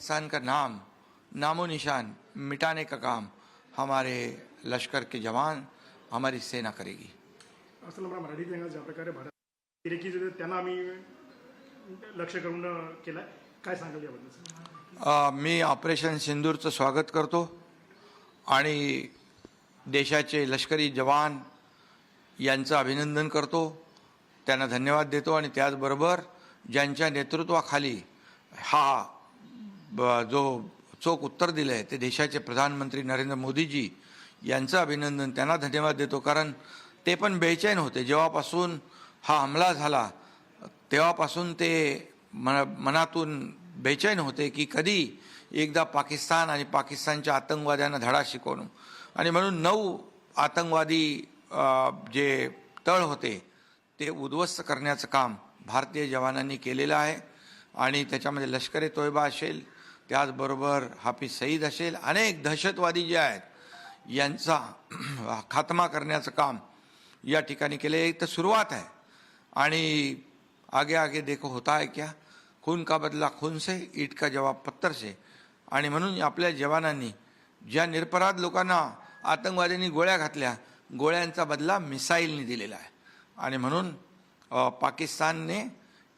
पाकिस्तान का नाम नामो निशान मिटाने का काम हमारे लश्कर के जवान हमारी सेना करेगी। असं मला मराठीत सांगा ज्या प्रकारे भारत की त्यांना आम्ही लक्ष करून केलं काय सांगाल याबद्दल अ, मी ऑपरेशन सिंदूरचं स्वागत करतो. आणि देशाचे लष्करी जवान यांचं अभिनंदन करतो. त्यांना धन्यवाद देतो. आणि त्याचबरोबर ज्यांच्या नेतृत्वाखाली हा जो चोख उत्तर दिलं आहे ते देशाचे प्रधानमंत्री नरेंद्र मोदीजी यांचं अभिनंदन. त्यांना धन्यवाद देतो कारण ते पण बेचैन होते. जेव्हापासून हा हमला झाला तेव्हापासून ते मन मनातून बेचैन होते की कधी एकदा पाकिस्तान आणि पाकिस्तानच्या आतंकवाद्यांना धडा शिकवणं. आणि म्हणून नऊ आतंकवादी जे तळ होते ते उद्ध्वस्त करण्याचं काम भारतीय जवानांनी केलेलं आहे. आणि त्याच्यामध्ये लष्कर ए तोयबा असेल त्याचबरोबर हाफिज सईद असेल अनेक दहशतवादी जे आहेत यांचा खात्मा करण्याचं काम या ठिकाणी केले. एक तर सुरुवात आहे. आणि आगे आगे देखो होता है क्या? खून का बदला खून से ईट का जवाब पत्थर से. आणि म्हणून आपल्या जवानांनी ज्या निरपराध लोकांना आतंकवाद्यांनी गोळ्या घातल्या गोळ्यांचा बदला मिसाईलनी दिलेला आहे. आणि म्हणून पाकिस्तानने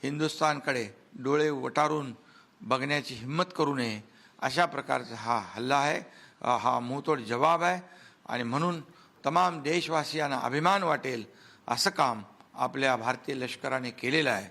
हिंदुस्थानकडे डोळे वटारून बघण्याची हिंमत करू नये. अशा प्रकारचा हा हल्ला आहे. हा मुंहतोड जवाब आहे. आणि म्हणून तमाम देशवासियांना अभिमान वाटेल असं काम आपल्या भारतीय लष्कराने केलेलं आहे.